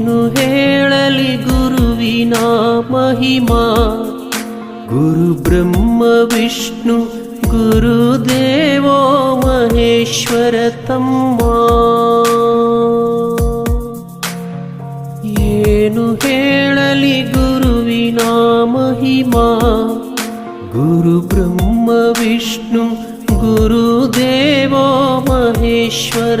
ಏನು ಹೇಳಲಿ ಗುರುವಿನ ಮಹಿಮಾ ಗುರು ಬ್ರಹ್ಮ ವಿಷ್ಣು ಗುರುದೇವೋ ಮಹೇಶ್ವರ ತಮ್ಮ ಏನು ಹೇಳಲಿ ಗುರುವಿನ ಮಹಿಮಾ ಗುರು ಬ್ರಹ್ಮ ವಿಷ್ಣು ಗುರುದೇವೋ ಮಹೇಶ್ವರ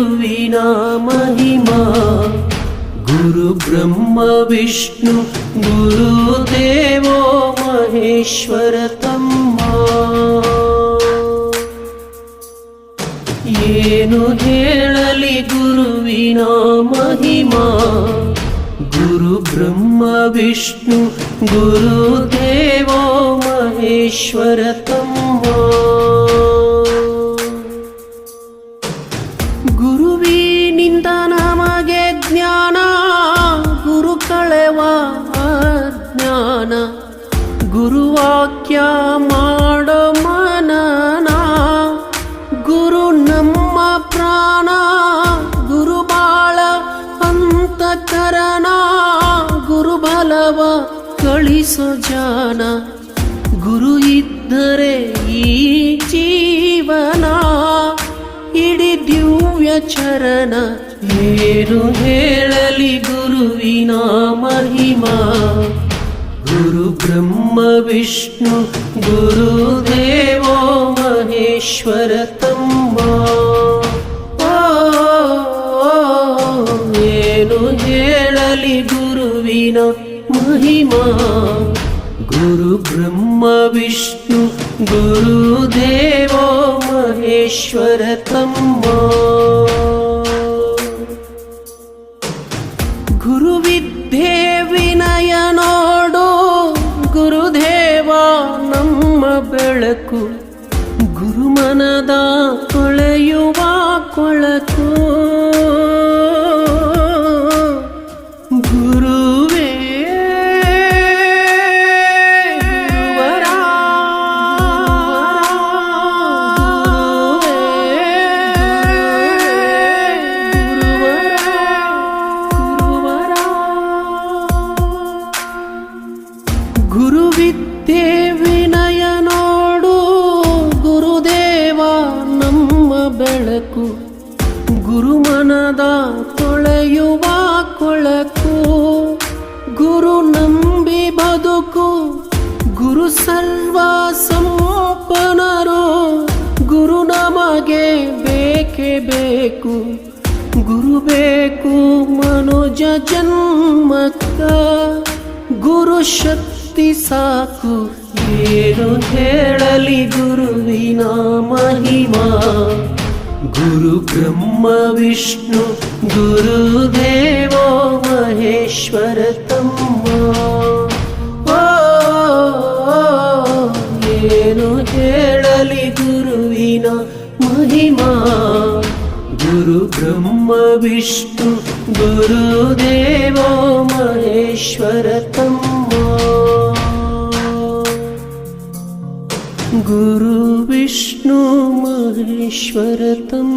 गुरुविना महिमा गुरुब्रह्मविष्णु गुरुदेवो महेश्वर तम्मा येनु हेळलि गुरुविना महिमा गुरुब्रह्मविष्णु गुरुदेवो महेश्वर तम्मा ಬಲವ ಕಳಿಸೋ ಜಾನ ಗುರು ಇದ್ದರೆ ಈ ಜೀವನ ಇಡೀ ದಿವ್ಯ ಚರಣ ಏನು ಹೇಳಲಿ ಗುರುವಿನ ಮಹಿಮಾ? ಗುರು ಬ್ರಹ್ಮ, ವಿಷ್ಣು ಗುರುದೇವೋ ಮಹೇಶ್ವರ ತಮ್ಮ. ಏನು ಹೇಳಲಿ ಗುರುವಿನ ಮಹಿಮಾ. ಗುರು ಬ್ರಹ್ಮ, ವಿಷ್ಣು ಗುರುದೇವೋ ಮಹೇಶ್ವರ ತಮ್ಮ. ಗುರುವಿದ್ಯೆ ವಿನಯ ನೋಡು, ಗುರುದೇವ ನಮ್ಮ ಬೆಳಕು. ಗುರುಮನದ ಕೊಳೆಯುವ ಕೊಳಕು. ಗುರುವಿದ್ಯೆ ವಿನಯ ನೋಡು. ಗುರುದೇವ ನಮ್ಮ ಬೆಳಕು. ಗುರುಮನದ ತೊಳೆಯುವ ಕೊಳಕು. ಗುರು ನಂಬಿ ಬದುಕು. ಗುರು ಸರ್ವ ಸಂಪನರು. ಗುರು ನಮಗೆ ಬೇಕೇ ಬೇಕು. ಗುರು ಬೇಕು ಮನುಜ ಜನ್ಮಕ್ಕ. ಗುರು ಶಕ್ತಿ ಸಾಕು ಏನು ಹೇಳಲಿ ಗುರುವಿನ ಮಹಿಮಾ ಗುರು ಬ್ರಹ್ಮ ವಿಷ್ಣು ಗುರುದೇವೋ ಮಹೇಶ್ವರ ತಮ್ಮ ಓ, ಏನು ಹೇಳಲಿ ಗುರುವಿನ ಮಹಿಮಾ ಗುರು ಬ್ರಹ್ಮ ವಿಷ್ಣು ಗುರುದೇವೋ ಮಹೇಶ್ವರ ತಮ್ಮ गुरुविष्णुमहेश्वरतम्